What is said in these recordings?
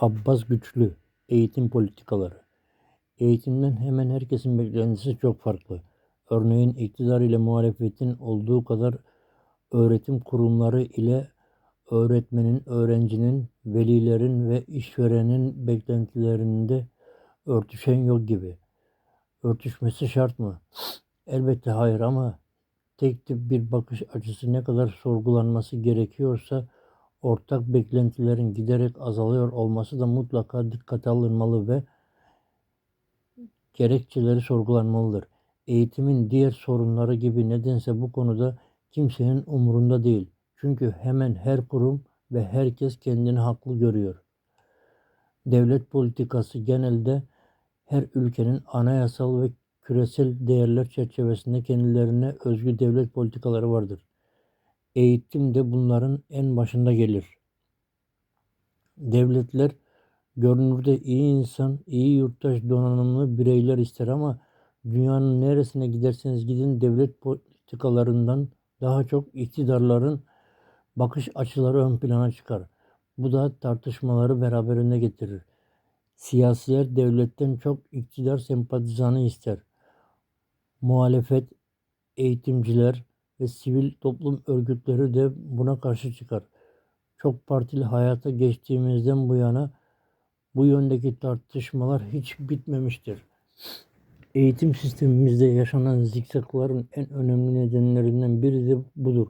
Abbas Güçlü Eğitim Politikaları Eğitimden hemen herkesin beklentisi çok farklı. Örneğin iktidar ile muhalefetin olduğu kadar öğretim kurumları ile öğretmenin, öğrencinin, velilerin ve işverenin beklentilerinde örtüşen yok gibi. Örtüşmesi şart mı? Elbette hayır ama tek tip bir bakış açısı ne kadar sorgulanması gerekiyorsa ortak beklentilerin giderek azalıyor olması da mutlaka dikkate alınmalı ve gerekçeleri sorgulanmalıdır. Eğitimin diğer sorunları gibi nedense bu konuda kimsenin umurunda değil. Çünkü hemen her kurum ve herkes kendini haklı görüyor. Devlet politikası genelde her ülkenin anayasal ve küresel değerler çerçevesinde kendilerine özgü devlet politikaları vardır. Eğitim de bunların en başında gelir. Devletler görünürde iyi insan, iyi yurttaş donanımlı bireyler ister ama dünyanın neresine giderseniz gidin devlet politikalarından daha çok iktidarların bakış açıları ön plana çıkar. Bu da tartışmaları beraberinde getirir. Siyasiler devletten çok iktidar sempatizanı ister. Muhalefet, eğitimciler ve sivil toplum örgütleri de buna karşı çıkar. Çok partili hayata geçtiğimizden bu yana bu yöndeki tartışmalar hiç bitmemiştir. Eğitim sistemimizde yaşanan zikzakların en önemli nedenlerinden biri de budur.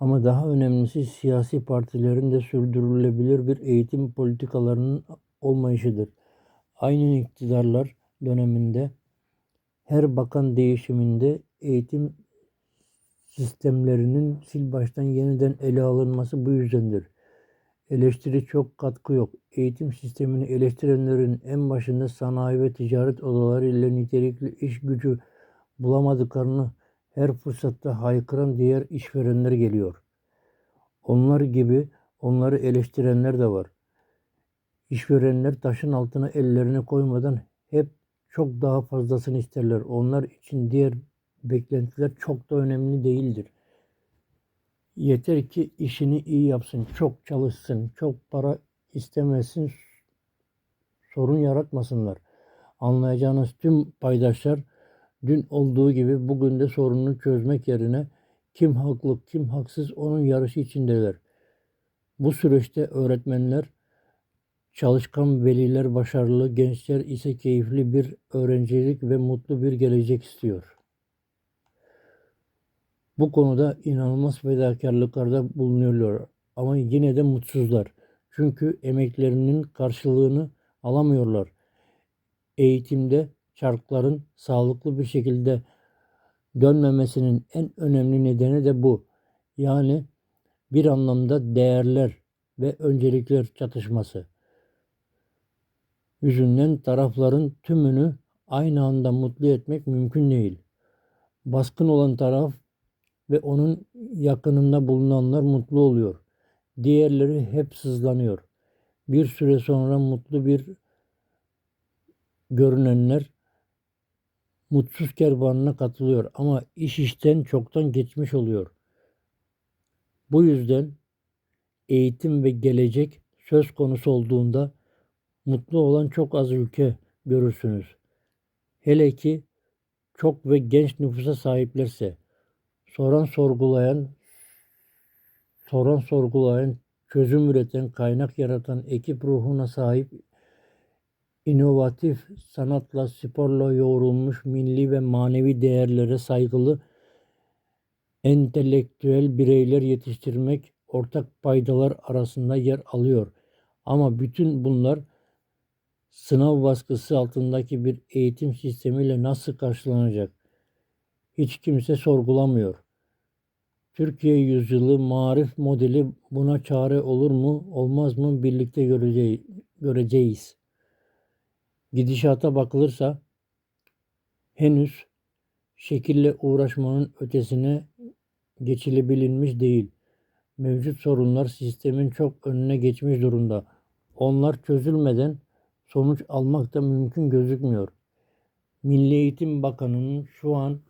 Ama daha önemlisi siyasi partilerin de sürdürülebilir bir eğitim politikalarının olmayışıdır. Aynı iktidarlar döneminde her bakan değişiminde eğitim sistemlerinin sil baştan yeniden ele alınması bu yüzdendir. Eleştiri çok katkı yok. Eğitim sistemini eleştirenlerin en başında sanayi ve ticaret odaları ile nitelikli iş gücü bulamadıklarını her fırsatta haykıran diğer işverenler geliyor. Onlar gibi onları eleştirenler de var. İşverenler taşın altına ellerini koymadan hep çok daha fazlasını isterler. Onlar için diğer beklentiler çok da önemli değildir. Yeter ki işini iyi yapsın, çok çalışsın, çok para istemesin, sorun yaratmasınlar. Anlayacağınız tüm paydaşlar dün olduğu gibi bugün de sorununu çözmek yerine kim haklı, kim haksız onun yarışı içindeler. Bu süreçte öğretmenler, çalışkan veliler başarılı, gençler ise keyifli bir öğrencilik ve mutlu bir gelecek istiyor. Bu konuda inanılmaz fedakarlıklarda bulunuyorlar ama yine de mutsuzlar. Çünkü emeklerinin karşılığını alamıyorlar. Eğitimde çarkların sağlıklı bir şekilde dönmemesinin en önemli nedeni de bu. Yani bir anlamda değerler ve öncelikler çatışması. Yüzünden tarafların tümünü aynı anda mutlu etmek mümkün değil. Baskın olan taraf ve onun yakınında bulunanlar mutlu oluyor. Diğerleri hep sızlanıyor. Bir süre sonra mutlu bir görünenler mutsuz kervanına katılıyor ama iş işten çoktan geçmiş oluyor. Bu yüzden eğitim ve gelecek söz konusu olduğunda mutlu olan çok az ülke görürsünüz. Hele ki çok ve genç nüfusa sahiplerse soran sorgulayan, soran sorgulayan, çözüm üreten, kaynak yaratan ekip ruhuna sahip inovatif, sanatla, sporla yoğrulmuş milli ve manevi değerlere saygılı entelektüel bireyler yetiştirmek ortak paydalar arasında yer alıyor. Ama bütün bunlar sınav baskısı altındaki bir eğitim sistemiyle nasıl karşılanacak? Hiç kimse sorgulamıyor. Türkiye yüzyılı marif modeli buna çare olur mu, olmaz mı birlikte göreceğiz. Gidişata bakılırsa henüz şekille uğraşmanın ötesine geçilebilinmiş değil. Mevcut sorunlar sistemin çok önüne geçmiş durumda. Onlar çözülmeden sonuç almak da mümkün gözükmüyor. Milli Eğitim Bakanı'nın şu an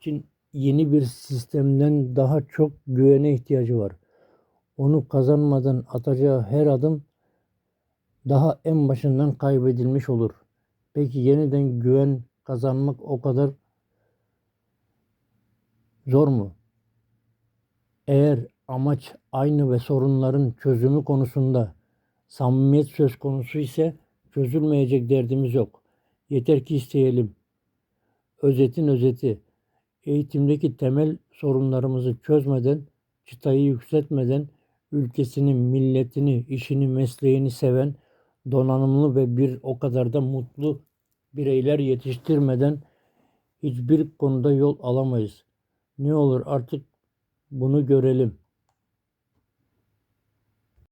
için yeni bir sistemden daha çok güvene ihtiyacı var. Onu kazanmadan atacağı her adım daha en başından kaybedilmiş olur. Peki yeniden güven kazanmak o kadar zor mu? Eğer amaç aynı ve sorunların çözümü konusunda samimiyet söz konusu ise çözülmeyecek derdimiz yok. Yeter ki isteyelim. Özetin özeti, eğitimdeki temel sorunlarımızı çözmeden, çıtayı yükseltmeden, ülkesini, milletini, işini, mesleğini seven, donanımlı ve bir o kadar da mutlu bireyler yetiştirmeden hiçbir konuda yol alamayız. Ne olur artık bunu görelim.